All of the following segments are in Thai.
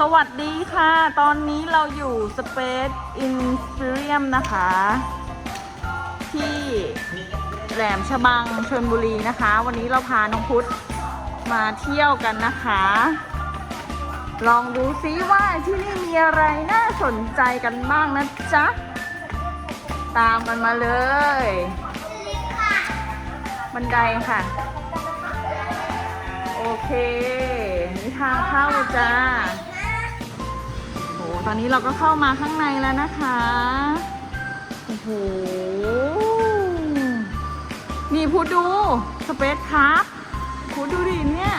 สวัสดีค่ะ ตอนนี้เราอยู่ Space Inferium นะคะ ที่แหลมฉบังชลบุรีนะคะ วันนี้เราพาน้องพุทธมาเที่ยวกันนะคะ ลองดูซิว่าที่นี่มีอะไรน่าสนใจกันบ้างนะจ๊ะ ตามกันมาเลย บันไดค่ะ โอเค นี่ทางเข้าจ้า ตอนนี้เราก็เข้ามาข้างในแล้วนะคะ โอ้โห นี่พูดดู สเปซครับพูดดูดิเนี่ย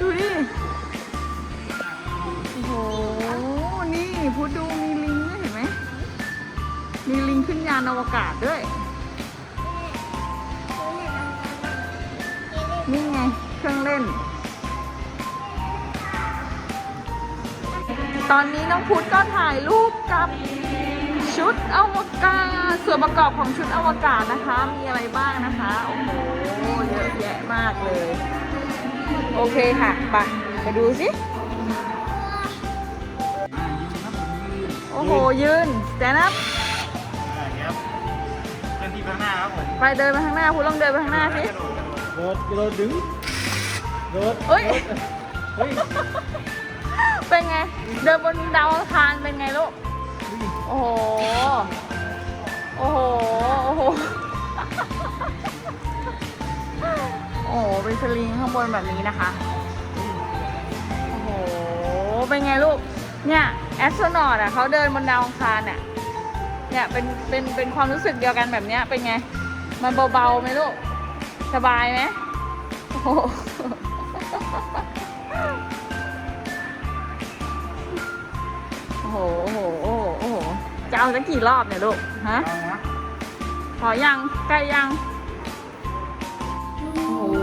ดูดิ โอ้โห นี่พูดดูมีลิงด้วยเห็นไหม มีลิงขึ้นยานอวกาศด้วย นี่ไง เครื่องเล่น ตอนนี้น้องพุทธก็ถ่ายรูปกับชุดอวกาศ ส่วนประกอบของชุดอวกาศนะคะ มีอะไรบ้างนะคะ โอ้โห เยอะแยะมากเลย โอเคค่ะ ไปไปดูสิ โอ้โห ยืน stand up ครับเคลื่อนที่ข้างหน้าครับผม ไปเดินไปข้างหน้าพุทธลองเดินไปข้างหน้าสิโดดโดดดึงโดดเอ้ย เฮ้ย เป็นไง เดินบนดาวอังคารเป็นไงลูก โอ้โห โอ้โห โอ้โห โอ้โหเป็นสลิงข้างบนแบบนี้นะคะ โอ้โห เป็นไงลูก เนี่ยแอสโทรนอตอะเขาเดินบนดาวอังคารอะ เนี่ยเป็นเป็นเป็นความรู้สึกเดียวกันแบบเนี้ยเป็นไง มันเบาๆไหมลูก สบายไหมโอ้โห จะเอาสักกี่รอบเนี่ยลูกฮะเอานะพอยัง ใกล้ยัง โอ้โห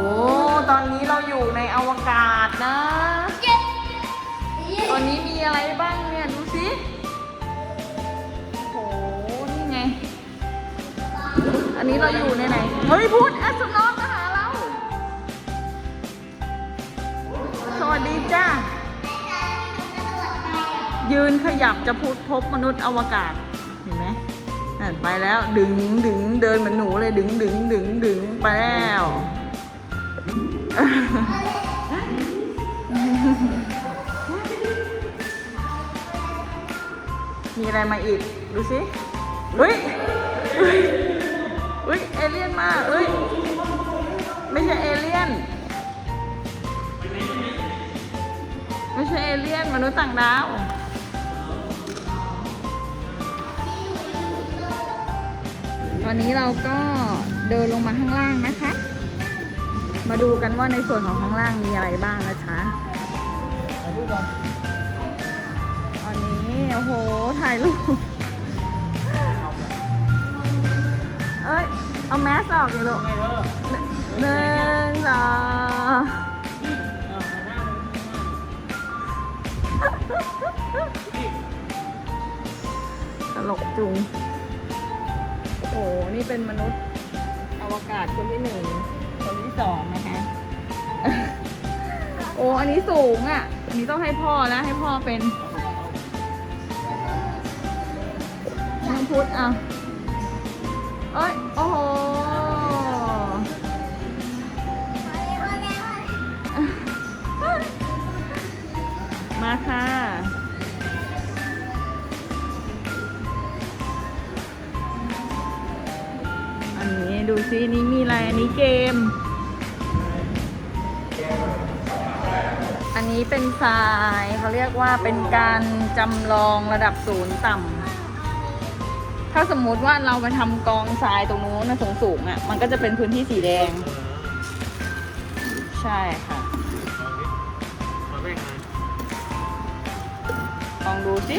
ตอนนี้เราอยู่ในอวกาศนะ ตอนนี้มีอะไรบ้างเนี่ย ดูสิ โอ้โห นี่ไง อันนี้เราอยู่ในไหน เฮ้ยพูดแอสโทรนอ ยืนขยับจะพูดพบมนุษย์อวกาศเห็นไหมไปแล้วดึงดึงเดินเหมือนหนูเลยดึงดึงดึงดึงไปแล้วมีอะไรมาอีก ดูสิเฮ้ยเฮ้ยเฮ้ยเอเลี่ยนมาเฮ้ยไม่ใช่เอเลี่ยน ไม่ใช่เอเลี่ยน มนุษย์ต่างดาว ตอนนี้เราก็เดินลงมาข้างล่างนะคะ มาดูกันว่าในส่วนของข้างล่างมีอะไรบ้างนะคะตอนนี้โอ้โหถ่ายรูปเอ้ย เอาแมสออกเลยลูกหนึ่งสองตลกจุง โอ้โหนี่เป็นมนุษย์อวกาศคนที่หนึ่งคนที่สองนะคะโอ้อันนี้สูงอะอันนี้ต้องให้พ่อแล้วให้พ่อเป็นน้องพุทธอะเอ้ยโอ้โหมาค่ะ นี้ดูซินี่มีอะไร อันนี้เกม อันนี้เป็นทรายเขาเรียกว่าเป็นการจำลองระดับศูนย์ต่ำถ้าสมมุติว่าเราไปทำกองทรายตรงนู้นนะสูงๆอะ มันก็จะเป็นพื้นที่สีแดง ใช่ค่ะลองดูสิ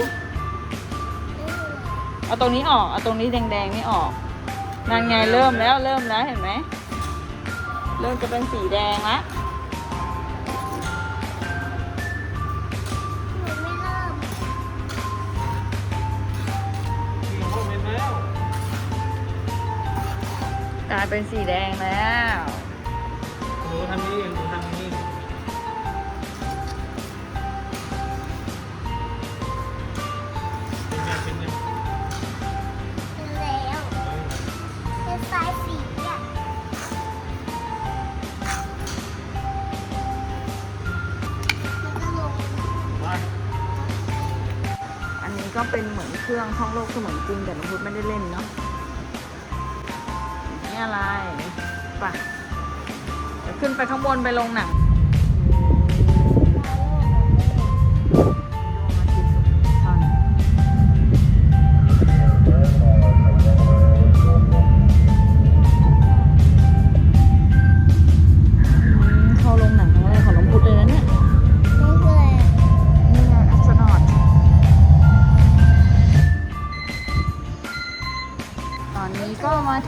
เอาตรงนี้ออก เอาตรงนี้แดงๆนี่ออก นั่นไงเริ่มแล้วเริ่มแล้วเห็นไหม เริ่มจะเป็นสีแดงละกลายเป็นสีแดงแล้วหนูทำนี่เองหทำนี่เป็นไงเป็นไง ก็เป็นเหมือนเครื่องท่องโลกเสมือนจริงแต่น้องพุทธไม่ได้เล่นเนาะนี่อะไรไปเดี๋ยวขึ้นไปข้างบนไปลงหนัง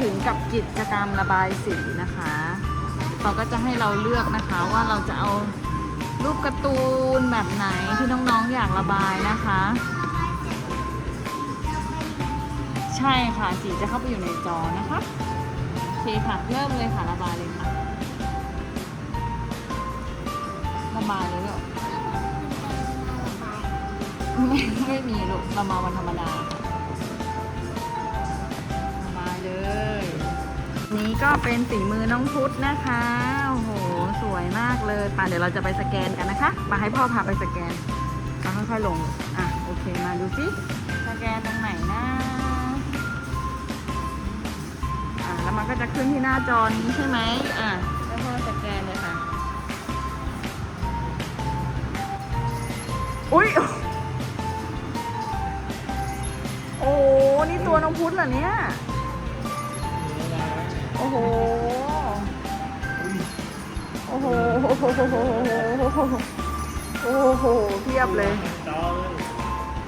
ถึงกับกิจกรรมระบายสีนะคะเขาก็จะให้เราเลือกนะคะว่าเราจะเอารูปการ์ตูนแบบไหนที่น้องๆอยากระบายนะคะ ใช่ค่ะสีจะเข้าไปอยู่ในจอนะคะโอเคค่ะเริ่มเลยค่ะระบายเลยค่ะระบายเลยเหรอไม่ไม่มีลูกเรามาวันธรรมดา นี้ก็เป็นสีมือน้องพุทธนะคะ โอ้โห สวยมากเลยป่ะเดี๋ยวเราจะไปสแกนกันนะคะมาให้พ่อพาไปสแกนมาค่อยๆลง อะ โอเค มาดูสิสแกนตรงไหนนะอะแล้วมันก็จะขึ้นที่หน้าจอนี้ใช่ไหมอะแล้วพ่อสแกนเลยค่ะ อุ้ยโอ้ นี่ตัวน้องพุทธเหรอเนี่ย โอ้โหโอ้โห โอ้โห โอ้โห เพียบเลย